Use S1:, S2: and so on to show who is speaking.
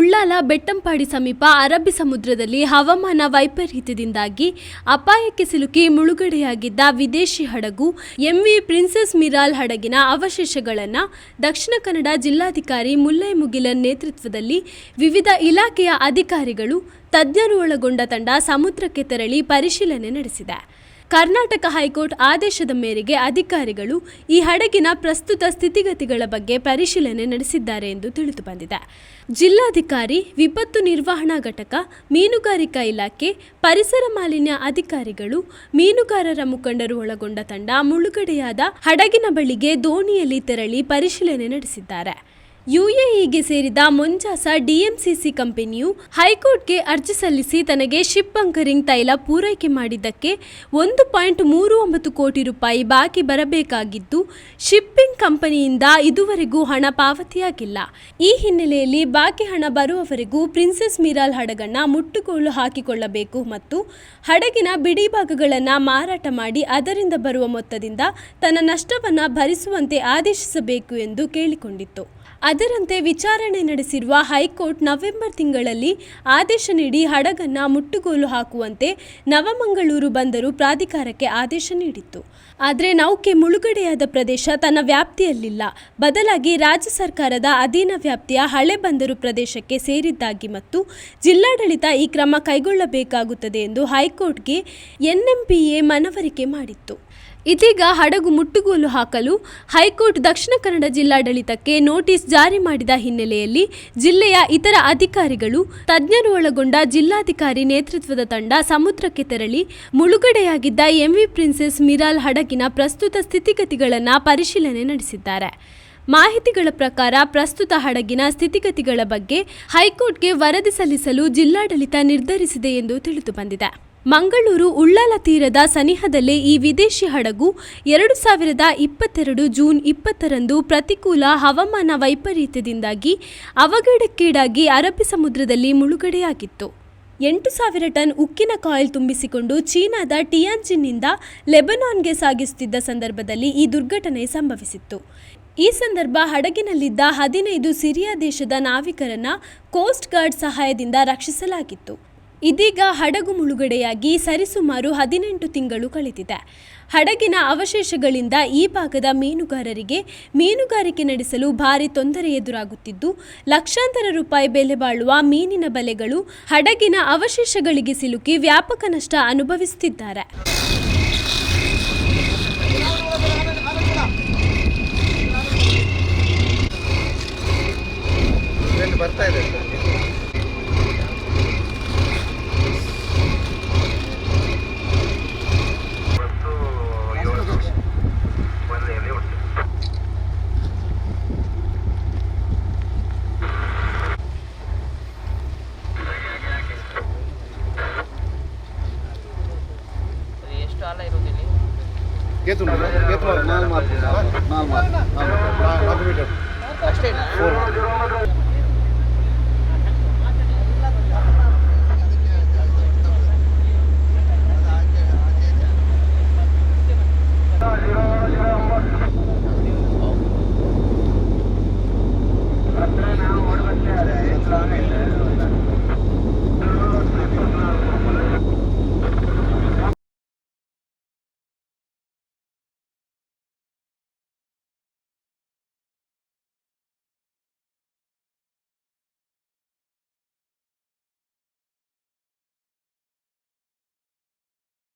S1: ಉಳ್ಳಾಲ ಬೆಟ್ಟಂಪಾಡಿ ಸಮೀಪ ಅರಬ್ಬಿ ಸಮುದ್ರದಲ್ಲಿ ಹವಾಮಾನ ವೈಪರೀತ್ಯದಿಂದಾಗಿ ಅಪಾಯಕ್ಕೆ ಸಿಲುಕಿ ಮುಳುಗಡೆಯಾಗಿದ್ದ ವಿದೇಶಿ ಹಡಗು ಎಂವಿ ಪ್ರಿನ್ಸೆಸ್ ಮಿರಾಲ್ ಹಡಗಿನ ಅವಶೇಷಗಳನ್ನು ದಕ್ಷಿಣ ಕನ್ನಡ ಜಿಲ್ಲಾಧಿಕಾರಿ ಮುಲ್ಲೈ ಮುಗಿಲನ್ ನೇತೃತ್ವದಲ್ಲಿ ವಿವಿಧ ಇಲಾಖೆಯ ಅಧಿಕಾರಿಗಳು ತಜ್ಞರು ಒಳಗೊಂಡ ತಂಡ ಸಮುದ್ರಕ್ಕೆ ತೆರಳಿ ಪರಿಶೀಲನೆ ನಡೆಸಿದೆ. ಕರ್ನಾಟಕ ಹೈಕೋರ್ಟ್ ಆದೇಶದ ಮೇರೆಗೆ ಅಧಿಕಾರಿಗಳು ಈ ಹಡಗಿನ ಪ್ರಸ್ತುತ ಸ್ಥಿತಿಗತಿಗಳ ಬಗ್ಗೆ ಪರಿಶೀಲನೆ ನಡೆಸಿದ್ದಾರೆ ಎಂದು ತಿಳಿದು ಬಂದಿದೆ. ಜಿಲ್ಲಾಧಿಕಾರಿ, ವಿಪತ್ತು ನಿರ್ವಹಣಾ ಘಟಕ, ಮೀನುಗಾರಿಕಾ ಇಲಾಖೆ, ಪರಿಸರ ಮಾಲಿನ್ಯ ಅಧಿಕಾರಿಗಳು, ಮೀನುಗಾರರ ಮುಖಂಡರು ಒಳಗೊಂಡ ತಂಡ ಮುಳುಗಡೆಯಾದ ಹಡಗಿನ ಬಳಿಗೆ ದೋಣಿಯಲ್ಲಿ ತೆರಳಿ ಪರಿಶೀಲನೆ ನಡೆಸಿದ್ದಾರೆ. ಯುಎಇಗೆ ಸೇರಿದ ಮೊಂಜಾಸ ಡಿಎಂಸಿಸಿ ಕಂಪನಿಯು ಹೈಕೋರ್ಟ್ಗೆ ಅರ್ಜಿ ಸಲ್ಲಿಸಿ ತನಗೆ ಶಿಪ್ ಬಂಕರಿಂಗ್ ತೈಲ ಪೂರೈಕೆ ಮಾಡಿದ್ದಕ್ಕೆ ಒಂದು ಪಾಯಿಂಟ್ ಮೂರು ಒಂಬತ್ತು ಕೋಟಿ ರೂಪಾಯಿ ಬಾಕಿ ಬರಬೇಕಾಗಿದ್ದು, ಶಿಪ್ಪಿಂಗ್ ಕಂಪನಿಯಿಂದ ಇದುವರೆಗೂ ಹಣ ಪಾವತಿಯಾಗಿಲ್ಲ. ಈ ಹಿನ್ನೆಲೆಯಲ್ಲಿ ಬಾಕಿ ಹಣ ಬರುವವರೆಗೂ ಪ್ರಿನ್ಸೆಸ್ ಮಿರಾಲ್ ಹಡಗನ್ನ ಮುಟ್ಟುಗೋಲು ಹಾಕಿಕೊಳ್ಳಬೇಕು ಮತ್ತು ಹಡಗಿನ ಬಿಡಿ ಭಾಗಗಳನ್ನು ಮಾರಾಟ ಮಾಡಿ ಅದರಿಂದ ಬರುವ ಮೊತ್ತದಿಂದ ತನ್ನ ನಷ್ಟವನ್ನು ಭರಿಸುವಂತೆ ಆದೇಶಿಸಬೇಕು ಎಂದು ಕೇಳಿಕೊಂಡಿತ್ತು. ಅದರಂತೆ ವಿಚಾರಣೆ ನಡೆಸಿರುವ ಹೈಕೋರ್ಟ್ ನವೆಂಬರ್ ತಿಂಗಳಲ್ಲಿ ಆದೇಶ ನೀಡಿ ಹಡಗನ್ನ ಮುಟ್ಟುಗೋಲು ಹಾಕುವಂತೆ ನವಮಂಗಳೂರು ಬಂದರು ಪ್ರಾಧಿಕಾರಕ್ಕೆ ಆದೇಶ ನೀಡಿತ್ತು. ಆದರೆ ನೌಕೆ ಮುಳುಗಡೆಯಾದ ಪ್ರದೇಶ ತನ್ನ ವ್ಯಾಪ್ತಿಯಲ್ಲಿಲ್ಲ. ಬದಲಾಗಿ ರಾಜ್ಯ ಸರ್ಕಾರದ ಅಧೀನ ವ್ಯಾಪ್ತಿಯ ಹಳೆ ಬಂದರು ಪ್ರದೇಶಕ್ಕೆ ಸೇರಿದ್ದಾಗಿ ಮತ್ತು ಜಿಲ್ಲಾಡಳಿತ ಈ ಕ್ರಮ ಕೈಗೊಳ್ಳಬೇಕಾಗುತ್ತದೆ ಎಂದು ಹೈಕೋರ್ಟ್ಗೆ ಎನ್ಎಂಪಿಎ ಮನವರಿಕೆ ಮಾಡಿತ್ತು. ಇದೀಗ ಹಡಗು ಮುಟ್ಟುಗೋಲು ಹಾಕಲು ಹೈಕೋರ್ಟ್ ದಕ್ಷಿಣ ಕನ್ನಡ ಜಿಲ್ಲಾಡಳಿತಕ್ಕೆ ನೋಟಿಸ್ ಜಾರಿ ಮಾಡಿದ ಹಿನ್ನೆಲೆಯಲ್ಲಿ ಜಿಲ್ಲೆಯ ಇತರ ಅಧಿಕಾರಿಗಳು ತಜ್ಞರು ಒಳಗೊಂಡ ಜಿಲ್ಲಾಧಿಕಾರಿ ನೇತೃತ್ವದ ತಂಡ ಸಮುದ್ರಕ್ಕೆ ತೆರಳಿ ಮುಳುಗಡೆಯಾಗಿದ್ದ ಎಂವಿ ಪ್ರಿನ್ಸೆಸ್ ಮಿರಾಲ್ ಹಡಗಿನ ಪ್ರಸ್ತುತ ಸ್ಥಿತಿಗತಿಗಳನ್ನು ಪರಿಶೀಲನೆ ನಡೆಸಿದ್ದಾರೆ. ಮಾಹಿತಿಗಳ ಪ್ರಕಾರ ಪ್ರಸ್ತುತ ಹಡಗಿನ ಸ್ಥಿತಿಗತಿಗಳ ಬಗ್ಗೆ ಹೈಕೋರ್ಟ್ಗೆ ವರದಿ ಸಲ್ಲಿಸಲು ಜಿಲ್ಲಾಡಳಿತ ನಿರ್ಧರಿಸಿದೆ ಎಂದು ತಿಳಿದು ಬಂದಿದೆ. ಮಂಗಳೂರು ಉಳ್ಳಾಲ ತೀರದ ಸನಿಹದಲ್ಲೇ ಈ ವಿದೇಶಿ ಹಡಗು ಎರಡು ಸಾವಿರದ ಇಪ್ಪತ್ತೆರಡು ಜೂನ್ ಇಪ್ಪತ್ತರಂದು ಪ್ರತಿಕೂಲ ಹವಾಮಾನ ವೈಪರೀತ್ಯದಿಂದಾಗಿ ಅವಘಡಕ್ಕೀಡಾಗಿ ಅರಬ್ಬಿ ಸಮುದ್ರದಲ್ಲಿ ಮುಳುಗಡೆಯಾಗಿತ್ತು. ಎಂಟು ಸಾವಿರ ಟನ್ ಉಕ್ಕಿನ ಕಾಯಿಲ್ ತುಂಬಿಸಿಕೊಂಡು ಚೀನಾದ ಟಿಯಾಂಜಿನ್ನಿಂದ ಲೆಬನಾನ್ಗೆ ಸಾಗಿಸುತ್ತಿದ್ದ ಸಂದರ್ಭದಲ್ಲಿ ಈ ದುರ್ಘಟನೆ ಸಂಭವಿಸಿತ್ತು. ಈ ಸಂದರ್ಭ ಹಡಗಿನಲ್ಲಿದ್ದ ಹದಿನೈದು ಸಿರಿಯಾ ದೇಶದ ನಾವಿಕರನ್ನ ಕೋಸ್ಟ್ ಗಾರ್ಡ್ ಸಹಾಯದಿಂದ ರಕ್ಷಿಸಲಾಗಿತ್ತು. ಇದೀಗ ಹಡಗು ಮುಳುಗಡೆಯಾಗಿ ಸರಿಸುಮಾರು ಹದಿನೆಂಟು ತಿಂಗಳು ಕಳೆದಿದೆ. ಹಡಗಿನ ಅವಶೇಷಗಳಿಂದ ಈ ಭಾಗದ ಮೀನುಗಾರರಿಗೆ ಮೀನುಗಾರಿಕೆ ನಡೆಸಲು ಭಾರಿ ತೊಂದರೆ ಎದುರಾಗುತ್ತಿದ್ದು, ಲಕ್ಷಾಂತರ ರೂಪಾಯಿ ಬೆಲೆ ಬಾಳುವ ಮೀನಿನ ಬಲೆಗಳು ಹಡಗಿನ ಅವಶೇಷಗಳಿಗೆ ಸಿಲುಕಿ ವ್ಯಾಪಕ ನಷ್ಟ ಅನುಭವಿಸುತ್ತಿದ್ದಾರೆ.
S2: ಸಾಲ ಇರೋದಿಲ್ಲ?
S3: ಗೇತು ಗೇತು
S4: ನಾಲ್ಕು ಮಾರ್ಕ್ ನಾಲ್ಕು ಮಾರ್ಕ್
S3: ನಾಲ್ಕು ಮೀಟರ್
S2: ಅಷ್ಟೇನಾ?